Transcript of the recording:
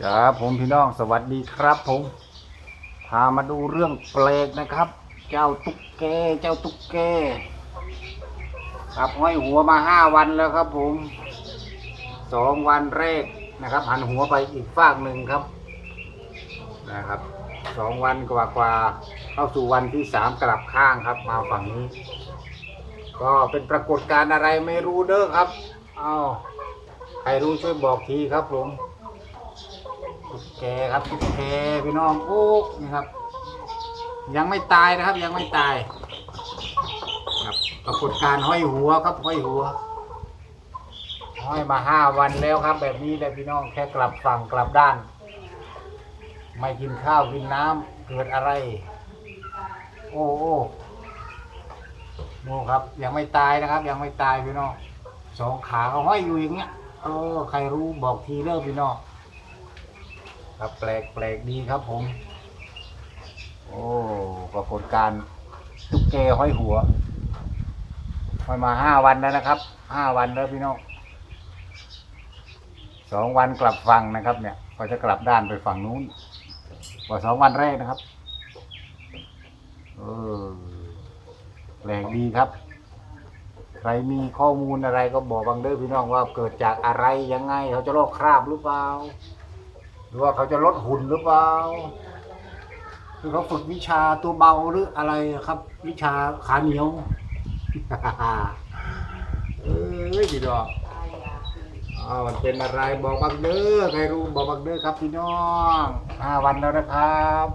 ครับผมพี่น้องสวัสดีครับผมพามาดูเรื่องแปลกนะครับ เจ้าตุ๊กแกเจ้าตุ๊กแกครับห้อยหัวมาห้าวันแล้วครับ ผมสองวันแรกนะครับหันหัวไปอีกฝากหนึ่งครับนะครับสองวันกว่ากว่าๆเข้าสู่วันที่สามกลับข้างครับ มาฝั่งนี้ ก็เป็นปรากฏการณ์อะไรไม่รู้เด้อครับอ้าวใครรู้ช่วยบอกทีครับผม ตุ๊กแกครับตุ๊กแกพี่น้องโอ้นี่ครับ ยังไม่ตายนะครับ ยังไม่ตาย ครับปรากฏการห้อยหัวครับห้อยหัว ห้อยมาห้าวันแล้วครับ แบบนี้เลยพี่น้องแค่กลับฝั่งกลับด้าน ไม่กินข้าวกินน้ำเกิดอะไร โอ้โอ้โน่ครับ ยังไม่ตายนะครับ ยังไม่ตายพี่น้องสองขาเขาห้อยอยู่อย่างเงี้ยเออใครรู้บอกทีเลิกพี่น้อง ครับแปลกแปลกดีครับผม โอ้ปรากฏการณ์ตุ๊กแกห้อยหัวห้อยมาห้าวันแล้วนะครับห้าวันแล้วพี่น้องสองวันกลับฝั่งนะครับ เนี่ยก็จะกลับด้านไปฝั่งนู้นกว่าสองวันแรกนะครับเออแปลกดีครับ ใครมีข้อมูลอะไรก็บอกบังเด้อพี่น้องว่าเกิดจากอะไรยังไง เขาจะลอกคราบหรือเปล่า รือว่าเขาจะลดหุ่นหรือเปล่าคือเขาฝึกวิชาตัวเบาหรืออะไรครับ วิชาขาเหนียวเอ้ยพี่ดอกอ้าวมันเป็นอะไรบอกบังเด้อใครรู้บอกบังเด้อครับพี่น้องห้าวันแล้วนะครับ